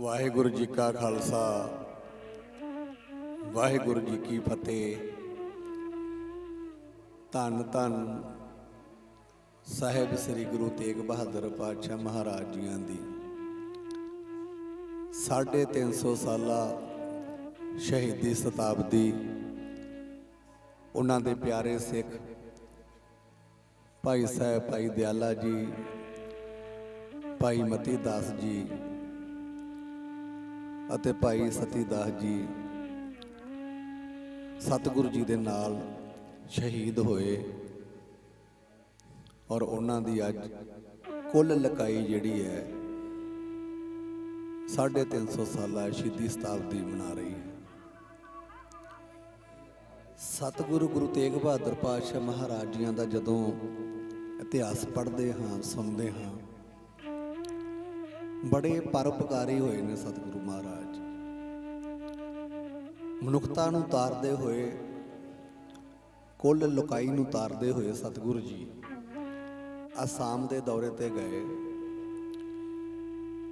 ਵਾਹਿਗੁਰੂ ਜੀ ਕਾ ਖਾਲਸਾ, ਵਾਹਿਗੁਰੂ ਜੀ ਕੀ ਫਤਿਹ। ਧੰਨ ਧੰਨ ਸਾਹਿਬ ਸ੍ਰੀ ਗੁਰੂ ਤੇਗ ਬਹਾਦਰ ਪਾਤਸ਼ਾਹ ਮਹਾਰਾਜ ਜੀਆਂ ਦੀ। 350 ਸਾਲਾ ਸ਼ਹੀਦੀ ਸ਼ਤਾਬਦੀ, ਉਹਨਾਂ ਦੇ ਪਿਆਰੇ ਸਿੱਖ ਭਾਈ ਸਾਹਿਬ ਭਾਈ ਦਿਆਲਾ ਜੀ, ਭਾਈ ਮਤੀ ਦਾਸ ਜੀ ਅਤੇ ਭਾਈ ਸਤੀ ਦਾਸ ਜੀ ਸਤਿਗੁਰੂ ਜੀ ਦੇ ਨਾਲ ਸ਼ਹੀਦ ਹੋਏ ਔਰ ਉਹਨਾਂ ਦੀ ਅੱਜ ਕੁੱਲ ਲਕਾਈ ਜਿਹੜੀ ਹੈ 350 ਸਾਲਾ ਸ਼ਹੀਦੀ ਸ਼ਤਾਬਦੀ ਮਨਾ ਰਹੀ ਹੈ। ਸਤਿਗੁਰੂ ਗੁਰੂ ਤੇਗ ਬਹਾਦਰ ਪਾਤਸ਼ਾਹ ਮਹਾਰਾਜ ਜੀਆਂ ਦਾ ਜਦੋਂ ਇਤਿਹਾਸ ਪੜ੍ਹਦੇ ਹਾਂ, ਸੁਣਦੇ ਹਾਂ, ਬੜੇ ਪਰਉਪਕਾਰੀ ਹੋਏ ਨੇ ਸਤਿਗੁਰੂ ਮਹਾਰਾਜ। ਮਨੁੱਖਤਾ ਨੂੰ ਤਾਰਦੇ ਹੋਏ, ਕੁੱਲ ਲੁਕਾਈ ਨੂੰ ਤਾਰਦੇ ਹੋਏ ਸਤਿਗੁਰੂ ਜੀ, ਅਸਾਮ ਦੇ ਦੌਰੇ ਤੇ ਗਏ।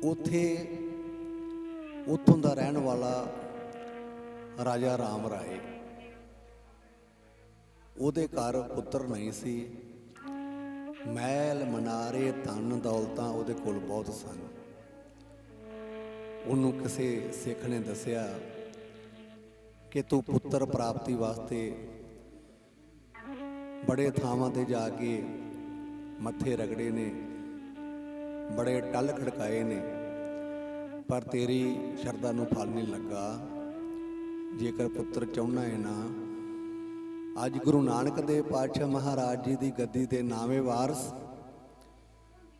ਉਥੇ ਉਥੋਂ ਦਾ ਰਹਿਣ ਵਾਲਾ ਰਾਜਾ ਰਾਮ ਰਾਏ। ਉਹਦੇ ਘਰ ਪੁੱਤਰ ਨਹੀਂ ਸੀ। ਮਹਿਲ, ਮਨਾਰੇ, ਧਨ, ਦੌਲਤਾਂ ਉਹਦੇ ਕੋਲ ਬਹੁਤ ਸਨ। ਉਹਨੂੰ ਕਿਸੇ ਸਿੱਖ ਨੇ ਦੱਸਿਆ ਕਿ ਤੂੰ ਪੁੱਤਰ ਪ੍ਰਾਪਤੀ ਵਾਸਤੇ ਬੜੇ ਥਾਵਾਂ ਤੇ ਜਾ ਕੇ ਮੱਥੇ ਰਗੜੇ ਨੇ, ਬੜੇ ਟੱਲ ਖੜਕਾਏ ਨੇ, ਪਰ ਤੇਰੀ ਸ਼ਰਧਾ ਨੂੰ ਫਲ ਨਹੀਂ ਲੱਗਾ। ਜੇਕਰ ਪੁੱਤਰ ਚਾਹੁੰਨਾ ਹੈ ਨਾ, ਅੱਜ ਗੁਰੂ ਨਾਨਕ ਦੇਵ ਪਾਤਸ਼ਾਹ ਮਹਾਰਾਜ ਜੀ ਦੀ ਗੱਦੀ ਦੇ ਨਾਵੇਂ ਵਾਰਸ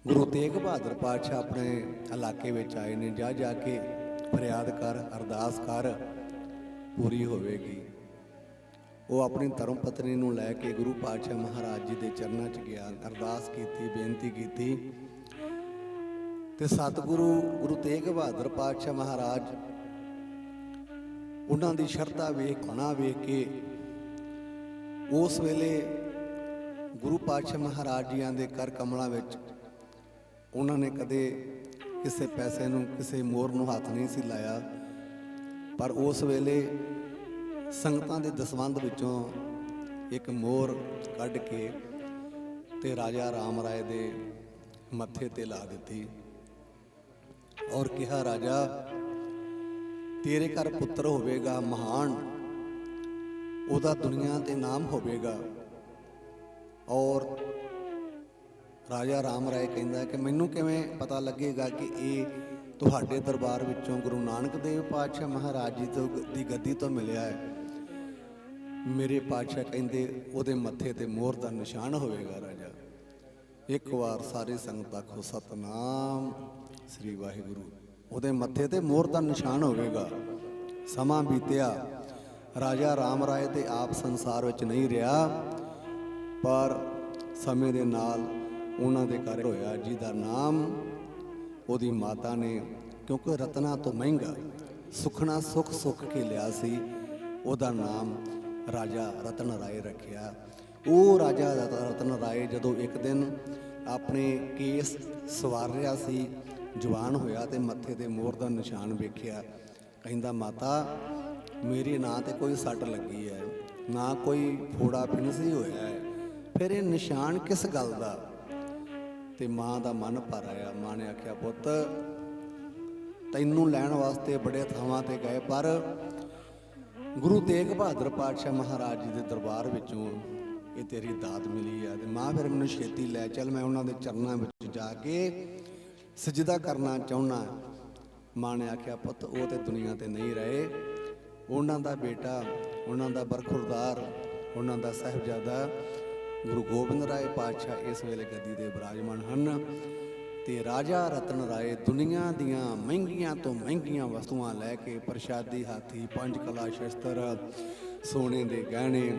ਗੁਰੂ ਤੇਗ ਬਹਾਦਰ ਪਾਤਸ਼ਾਹ ਆਪਣੇ ਇਲਾਕੇ ਵਿੱਚ ਆਏ ਨੇ। ਜਾ ਜਾ ਕੇ ਫਰਿਆਦ ਕਰ, ਅਰਦਾਸ ਕਰ। ਪੂਰੀ ਹੋਵੇਗੀ। ਉਹ ਆਪਣੀ ਧਰਮ ਪਤਨੀ ਨੂੰ ਲੈ ਕੇ ਗੁਰੂ ਪਾਤਸ਼ਾਹ ਮਹਾਰਾਜ ਜੀ ਦੇ ਚਰਨਾਂ 'ਚ ਗਿਆ, ਅਰਦਾਸ ਕੀਤੀ, ਬੇਨਤੀ ਕੀਤੀ ਤੇ ਸਤਿਗੁਰੂ ਗੁਰੂ ਤੇਗ ਬਹਾਦਰ ਪਾਤਸ਼ਾਹ ਮਹਾਰਾਜ ਉਹਨਾਂ ਦੀ ਸ਼ਰਧਾ ਵੇਖ ਗੁਣਾ ਵੇਖ ਕੇ ਉਸ ਵੇਲੇ ਗੁਰੂ ਪਾਤਸ਼ਾਹ ਮਹਾਰਾਜ ਜੀਆਂ ਦੇ ਕਰ ਕਮਲਾਂ ਵਿੱਚ ਉਹਨਾਂ ਨੇ ਕਦੇ ਕਿਸੇ ਪੈਸੇ ਨੂੰ, ਕਿਸੇ ਮੋਰ ਨੂੰ ਹੱਥ ਨਹੀਂ ਸੀ ਲਾਇਆ। ਪਰ ਉਸ ਵੇਲੇ ਸੰਗਤਾਂ ਦੇ ਦਸਵੰਦ ਵਿੱਚੋਂ ਇੱਕ ਮੋਰ ਕੱਢ ਕੇ ਤੇ ਰਾਜਾ ਰਾਮ ਰਾਏ ਦੇ ਮੱਥੇ ਤੇ ਲਾ ਦਿੱਤੀ ਔਰ ਕਿਹਾ, ਰਾਜਾ, ਤੇਰੇ ਘਰ ਪੁੱਤਰ ਹੋਵੇਗਾ, ਮਹਾਨ। ਉਹਦਾ ਦੁਨੀਆ ਤੇ ਨਾਮ ਹੋਵੇਗਾ। ਔਰ ਰਾਜਾ ਰਾਮ ਰਾਏ ਕਹਿੰਦਾ ਕਿ ਮੈਨੂੰ ਕਿਵੇਂ ਪਤਾ ਲੱਗੇਗਾ ਕਿ ਇਹ ਤੁਹਾਡੇ ਦਰਬਾਰ ਵਿੱਚੋਂ ਗੁਰੂ ਨਾਨਕ ਦੇਵ ਪਾਤਸ਼ਾਹ ਮਹਾਰਾਜ ਜੀ ਤੋਂ ਦੀ ਗੱਦੀ ਤੋਂ ਮਿਲਿਆ ਹੈ। ਮੇਰੇ ਪਾਤਸ਼ਾਹ ਕਹਿੰਦੇ, ਉਹਦੇ ਮੱਥੇ ਤੇ ਮੋਹਰ ਦਾ ਨਿਸ਼ਾਨ ਹੋਵੇਗਾ ਰਾਜਾ। ਇੱਕ ਵਾਰ ਸਾਰੇ ਸੰਗਤ ਆਖੋ, ਸਤਨਾਮ ਸ੍ਰੀ ਵਾਹਿਗੁਰੂ। ਉਹਦੇ ਮੱਥੇ ਤੇ ਮੋਹਰ ਦਾ ਨਿਸ਼ਾਨ ਹੋਵੇਗਾ। ਸਮਾਂ ਬੀਤਿਆ। ਰਾਜਾ ਰਾਮ ਰਾਏ ਤੇ ਆਪ ਸੰਸਾਰ ਵਿੱਚ ਨਹੀਂ ਰਿਹਾ, ਪਰ ਸਮੇਂ ਦੇ ਨਾਲ ਉਹਨਾਂ ਦੇ ਘਰ ਹੋਇਆ ਜੀ ਦਾ ਨਾਮ ਉਹਦੀ ਮਾਤਾ ਨੇ, ਕਿਉਂਕਿ ਰਤਨਾ ਤੋਂ ਮਹਿੰਗਾ, ਸੁਖਣਾ ਸੁਖ ਸੁਖ ਕੇ ਲਿਆ ਸੀ, ਉਹਦਾ ਨਾਮ ਰਾਜਾ ਰਤਨ ਰਾਏ ਰੱਖਿਆ। ਉਹ ਰਾਜਾ ਰਤਨ ਰਾਏ ਜਦੋਂ ਇੱਕ ਦਿਨ ਆਪਣੇ ਕੇਸ ਸਵਾਰ ਰਿਹਾ ਸੀ, ਜਵਾਨ ਹੋਇਆ ਤੇ ਮੱਥੇ ਤੇ ਮੋਹਰ ਦਾ ਨਿਸ਼ਾਨ ਵੇਖਿਆ, ਕਹਿੰਦਾ, ਮਾਤਾ, ਮੇਰੇ ਨਾਂ ਤੇ ਕੋਈ ਸੱਟ ਲੱਗੀ ਹੈ, ਨਾ ਕੋਈ ਫੋੜਾ ਫਿਨਸੀ ਹੋਇਆ ਹੈ। ਫਿਰ ਇਹ ਨਿਸ਼ਾਨ ਕਿਸ ਗੱਲ ਦਾ? ਤੇ ਮਾਂ ਦਾ ਮਨ ਭਰ ਆਇਆ। ਮਾਂ ਨੇ ਆਖਿਆ, ਪੁੱਤ, ਤੈਨੂੰ ਲੈਣ ਵਾਸਤੇ ਬੜੇ ਥਾਵਾਂ ਤੇ ਗਏ, ਪਰ ਗੁਰੂ ਤੇਗ ਬਹਾਦਰ ਪਾਤਸ਼ਾਹ ਮਹਾਰਾਜ ਜੀ ਦੇ ਦਰਬਾਰ ਵਿੱਚੋਂ ਇਹ ਤੇਰੀ ਦਾਤ ਮਿਲੀ ਆ ਤੇ ਮਾਂ ਫਿਰ ਮੈਨੂੰ ਛੇਤੀ ਲੈ ਚੱਲ, ਮੈਂ ਉਹਨਾਂ ਦੇ ਚਰਨਾਂ ਵਿੱਚ ਜਾ ਕੇ ਸਜਦਾ ਕਰਨਾ ਚਾਹੁੰਨਾ ਮਾਂ ਨੇ ਆਖਿਆ, ਪੁੱਤ, ਉਹ ਤੇ ਦੁਨੀਆ ਤੇ ਨਹੀਂ ਰਹੇ। ਉਹਨਾਂ ਦਾ ਬੇਟਾ, ਉਹਨਾਂ ਦਾ ਬਰਖੁਰਦਾਰ, ਉਹਨਾਂ ਦਾ ਸਹਿਬਜ਼ਾਦਾ ਗੁਰੂ ਗੋਬਿੰਦ ਰਾਏ ਪਾਤਸ਼ਾਹ ਇਸ ਵੇਲੇ ਗੱਦੀ ਦੇ ਬਿਰਾਜਮਾਨ ਹਨ ਤੇ ਰਾਜਾ ਰਤਨ ਰਾਏ ਦੁਨੀਆ ਦੀਆਂ ਮਹਿੰਗੀਆਂ ਤੋਂ ਮਹਿੰਗੀਆਂ ਵਸਤੂਆਂ ਲੈ ਕੇ ਪ੍ਰਸ਼ਾਦੀ ਹਾਥੀ, ਪੰਜ ਕਲਾ ਸ਼ਸਤਰ, ਸੋਨੇ ਦੇ ਗਹਿਣੇ,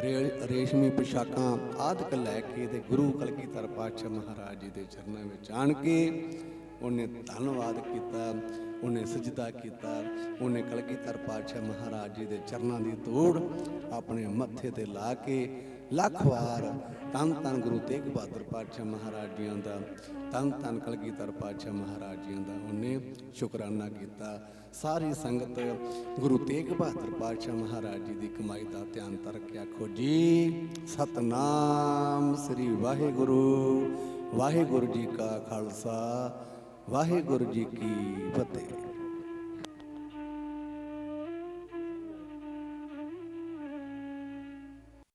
ਰੇ- ਰੇਸ਼ਮੀ ਪੋਸ਼ਾਕਾਂ ਆਦਿਕ ਲੈ ਕੇ ਤੇ ਗੁਰੂ ਕਲਗੀਧਰ ਪਾਤਸ਼ਾਹ ਮਹਾਰਾਜ ਜੀ ਦੇ ਚਰਨਾਂ ਵਿੱਚ ਆਣ ਕੇ ਉਹਨੇ ਧੰਨਵਾਦ ਕੀਤਾ, ਉਹਨੇ ਸਜਦਾ ਕੀਤਾ, ਉਹਨੇ ਕਲਗੀਧਰ ਪਾਤਸ਼ਾਹ ਮਹਾਰਾਜ ਜੀ ਦੇ ਚਰਨਾਂ ਦੀ ਤੋੜ ਆਪਣੇ ਮੱਥੇ ਤੇ ਲਾ ਕੇ ਲੱਖ ਵਾਰ ਤਨ ਤਨ ਗੁਰੂ ਤੇਗ ਬਹਾਦਰ ਪਾਤਸ਼ਾਹ ਮਹਾਰਾਜ ਜੀਆਂ ਦਾ, ਤਨ ਤਨ ਕਲਗੀਧਰ ਪਾਤਸ਼ਾਹ ਮਹਾਰਾਜ ਜੀਆਂ ਦਾ ਉਹਨੇ ਸ਼ੁਕਰਾਨਾ ਕੀਤਾ। ਸਾਰੀ ਸੰਗਤ ਗੁਰੂ ਤੇਗ ਬਹਾਦਰ ਪਾਤਸ਼ਾਹ ਮਹਾਰਾਜ ਜੀ ਦੀ ਕਮਾਈ ਦਾ ਧਿਆਨ ਤਰ ਆਖੋ ਜੀ, ਸਤਨਾਮ ਸ੍ਰੀ ਵਾਹਿਗੁਰੂ ਵਾਹਿਗੁਰੂ ਜੀ ਕਾ ਖਾਲਸਾ, ਵਾਹਿਗੁਰੂ ਜੀ ਕੀ ਫਤਿਹ।